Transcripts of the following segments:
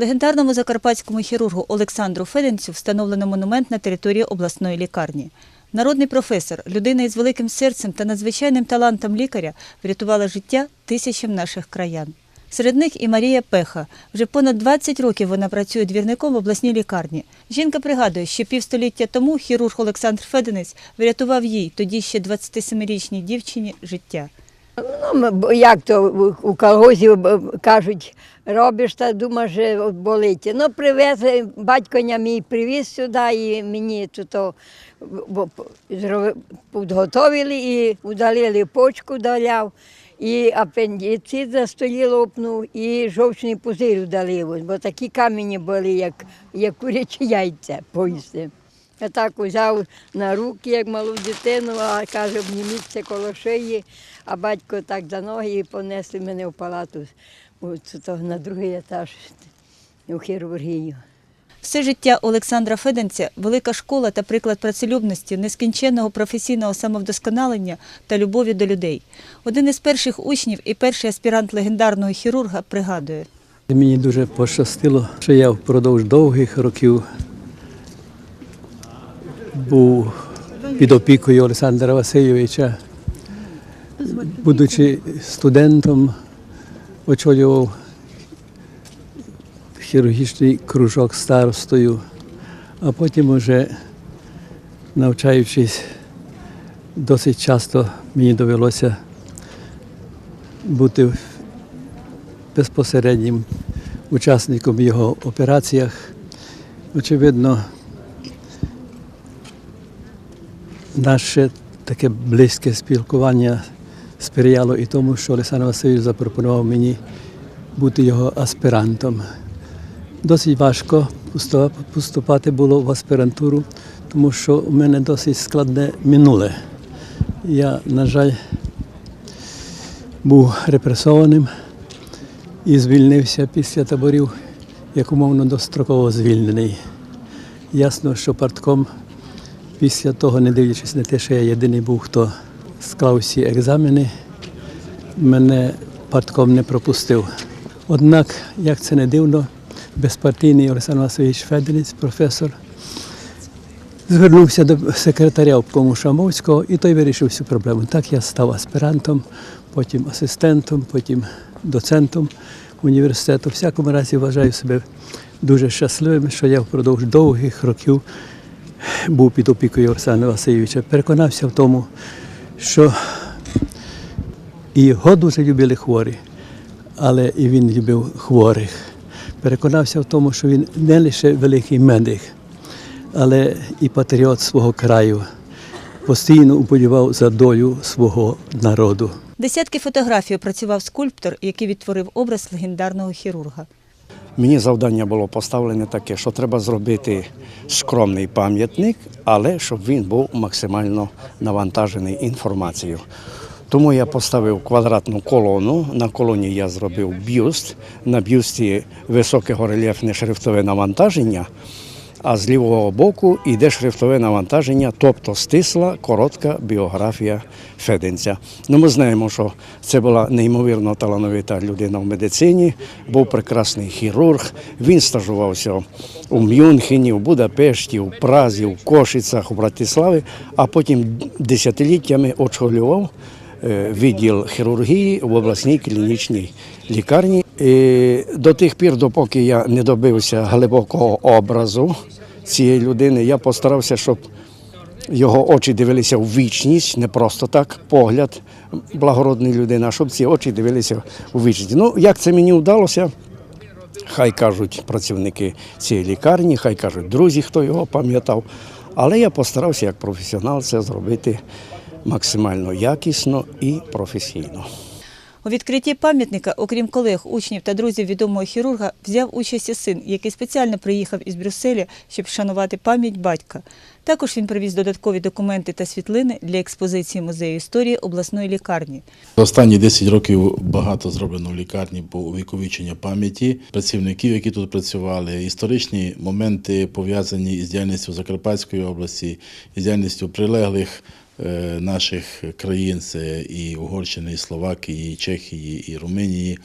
Легендарному закарпатському хірургу Олександру Феденцю встановлено монумент на території обласної лікарні. Народний професор, людина із великим серцем та надзвичайним талантом лікаря, врятувала життя тисячам наших краян. Серед них і Марія Пеха. Вже понад 20 років вона працює двірником в обласній лікарні. Жінка пригадує, що півстоліття тому хірург Олександр Феденець врятував їй, тоді ще 27-річній дівчині, життя. Ну, як то у- колгозі кажуть, робиш та думаєш, що болить. Ну, привезли, батько мій привіз сюди і мені тут підготовили і удалили почку доляв, і апендицит за столі лопнув, і жовчний пузир удалив, бо такі камені були, як, як курячі яйця поїсти. Я так взяв на руки, як малу дитину, а каже, обніміться коло шиї, а батько так за ноги і понесли мене в палату от, на другий етаж у хірургію. Все життя Олександра Феденця – велика школа та приклад працелюбності, нескінченного професійного самовдосконалення та любові до людей. Один із перших учнів і перший аспірант легендарного хірурга пригадує. Мені дуже пощастило, що я впродовж довгих років був під опікою Олександра Васильовича. Будучи студентом, очолював хірургічний кружок старостою, а потім уже навчаючись, досить часто мені довелося бути безпосереднім учасником його операціях. Очевидно, наше таке близьке спілкування сприяло і тому, що Олександр Васильович запропонував мені бути його аспірантом. Досить важко поступати було в аспірантуру, тому що у мене досить складне минуле. Я, на жаль, був репресованим і звільнився після таборів, як умовно достроково звільнений. Ясно, що партком після того, не дивлячись на те, що я єдиний був, хто склав всі екзамени, мене партком не пропустив. Однак, як це не дивно, безпартійний Олександр Васильович Феденець, професор, звернувся до секретаря обкому Шамовського, і той вирішив всю проблему. Так я став аспірантом, потім асистентом, потім доцентом університету. В всякому разі вважаю себе дуже щасливим, що я впродовж довгих років був під опікою Олександра Васильовича. Переконався в тому, що його дуже любили хворі, але і він любив хворих. Переконався в тому, що він не лише великий медик, але і патріот свого краю. Постійно уболівав за долю свого народу. Десятки фотографій опрацював скульптор, який відтворив образ легендарного хірурга. Мені завдання було поставлене таке, що треба зробити скромний пам'ятник, але щоб він був максимально навантажений інформацією. Тому я поставив квадратну колону. На колоні я зробив бюст. На бюсті високе горельєфне шрифтове навантаження, а з лівого боку йде шрифтове навантаження, тобто стисла, коротка біографія Феденця. Ну, ми знаємо, що це була неймовірно талановита людина в медицині, був прекрасний хірург. Він стажувався у Мюнхені, у Будапешті, у Празі, у Кошицях, у Братиславі, а потім десятиліттями очолював е, відділ хірургії в обласній клінічній лікарні. І до тих пір, допоки я не добився глибокого образу цієї людини, я постарався, щоб його очі дивилися в вічність, не просто так, погляд благородної людини, а щоб ці очі дивилися у вічність. Ну, як це мені вдалося? Хай кажуть працівники цієї лікарні, хай кажуть друзі, хто його пам'ятав. Але я постарався як професіонал це зробити максимально якісно і професійно. У відкритті пам'ятника, окрім колег, учнів та друзів відомого хірурга, взяв участь і син, який спеціально приїхав із Брюсселя, щоб вшанувати пам'ять батька. Також він привіз додаткові документи та світлини для експозиції музею історії обласної лікарні. Останні 10 років багато зроблено в лікарні по увіковіченню пам'яті працівників, які тут працювали, історичні моменти пов'язані із діяльністю Закарпатської області, із діяльністю прилеглих наших країн, це і Угорщини, і Словакії, і Чехії, і Румунії.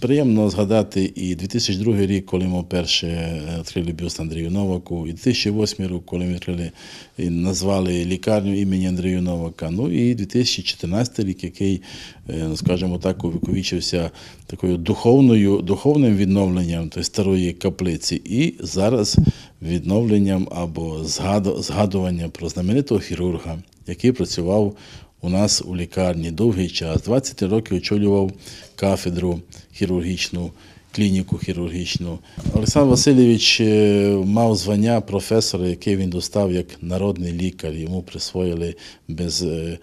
Приємно згадати і 2002 рік, коли ми вперше е, відкрили бюст Андрію Новаку, і 2008 рік, коли ми відкрили і назвали лікарню імені Андрію Новака. Ну і 2014 рік, який, е, ну, скажімо так, увіковічився такою духовною, духовним відновленням тої старої каплиці, і зараз відновленням або згаду- згадуванням про знаменитого хірурга, який працював у нас у лікарні довгий час. 20 років очолював кафедру хірургічну, клініку хірургічну. Олександр Васильович е, мав звання професора, яке він достав як народний лікар. Йому присвоїли без е,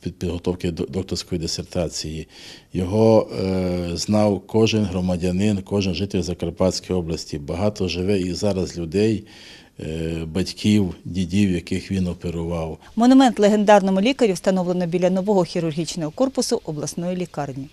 підготовки до докторської дисертації. Його е, знав кожен громадянин, кожен житель Закарпатської області. Багато живе і зараз людей, батьків, дідів, яких він оперував. Монумент легендарному лікарю встановлено біля нового хірургічного корпусу обласної лікарні.